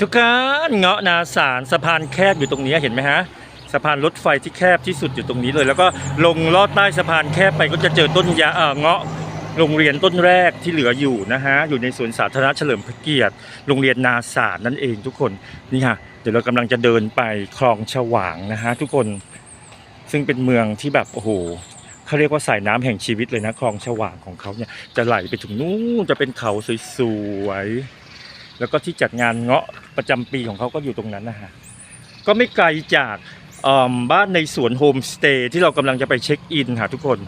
ทุกคนเงาะนาสารสะพานแคบอยู่ตรงนี้เห็นไหมฮะสะพานรถไฟที่แคบที่สุดอยู่ตรงนี้เลย แล้วก็ลงลอดใต้สะพานแคบไปก็จะเจอต้นยาเออเงาะโรงเรียนต้นแรกที่เหลืออยู่นะฮะอยู่ในสวนสาธารณะเฉลิมพระเกียรติ โรงเรียนนาสารนั่นเองทุกคนนี่ค่ะเดี๋ยวเรากำลังจะเดินไปคลองฉวางนะฮะทุกคนซึ่งเป็นเมืองที่แบบโอ้โหเขาเรียกว่าสายน้ำแห่งชีวิตเลยนะคลองฉวางของเขาเนี่ยจะไหลไปถึงนู้นจะเป็นเขาสวยๆ แล้วก็ที่จัดงานเงาะประจำปีของเขาก็อยู่ตรงนั้นนะฮะก็ไม่ไกลจากบ้านในสวนโฮมสเตย์ที่เรากำลังจะไปเช็คอินค่ะทุกคน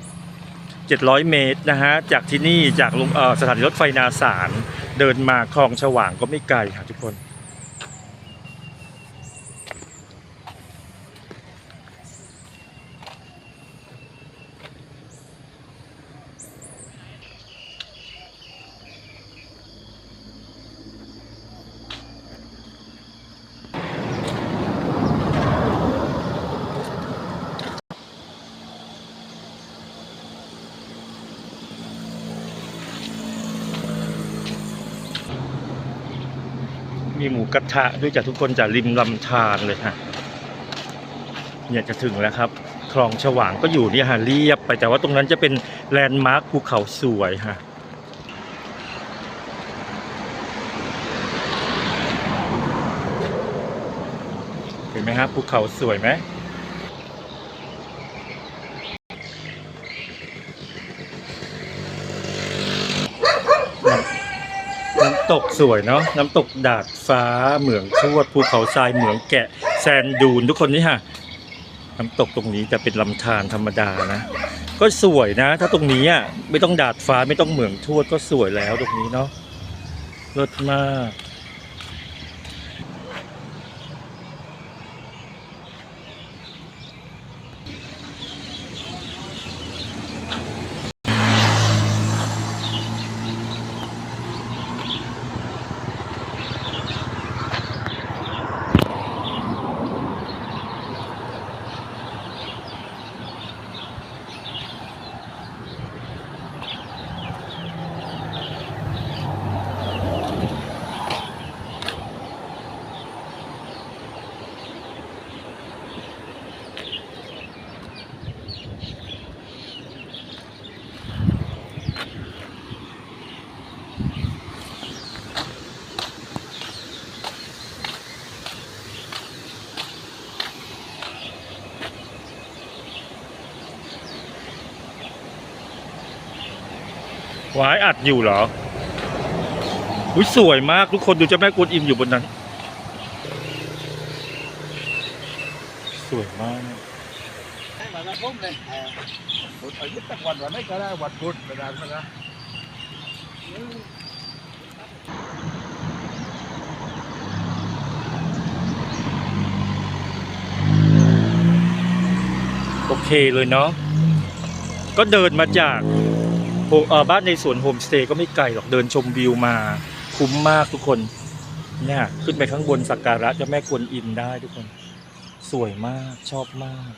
700 เมตรนะฮะจากที่นี่จากสถานีรถไฟนาสารเดินมาคลองฉว่างก็ไม่ไกลค่ะทุกคน มีหมูกระทะด้วยจากทุกคนจากริมลำธารเลยฮะเนี่ยจะถึงแล้วครับ คลองฉว่างก็อยู่เนี่ยฮะเรียบไปแต่ว่าตรงนั้นจะเป็นแลนด์มาร์คภูเขาสวยฮะเห็นไหมครับภูเขาสวยไหมำตกสวยเนาะน้ำตกดาดฟ้าเหมืองชวดภูเขาทรายเหมืองแกะแซนดูนทุกคนนี่ฮะน้ำตกตรงนี้จะเป็นลำธารธรรมดานะ ก็สวยนะ ถ้าตรงนี้อะไม่ต้องดาดฟ้าไม่ต้องเหมืองทวดก็สวยแล้วตรงนี้เนาะเลิศมาก วายอัดอยู่เหรออุ้ยสวยมากทุกคนดูเจ้าแม่กวนอิมอยู่บนนั้น สวยมากโอเคเลยเนาะก็เดินมาจาก บ้านในสวนโฮมสเตย์ก็ไม่ไกลหรอกเดินชมวิวมาคุ้มมากทุกคนเนี่ยขึ้นไปข้างบนสักการะเจ้าแม่กวนอิมได้ทุกคน สวยมากชอบมาก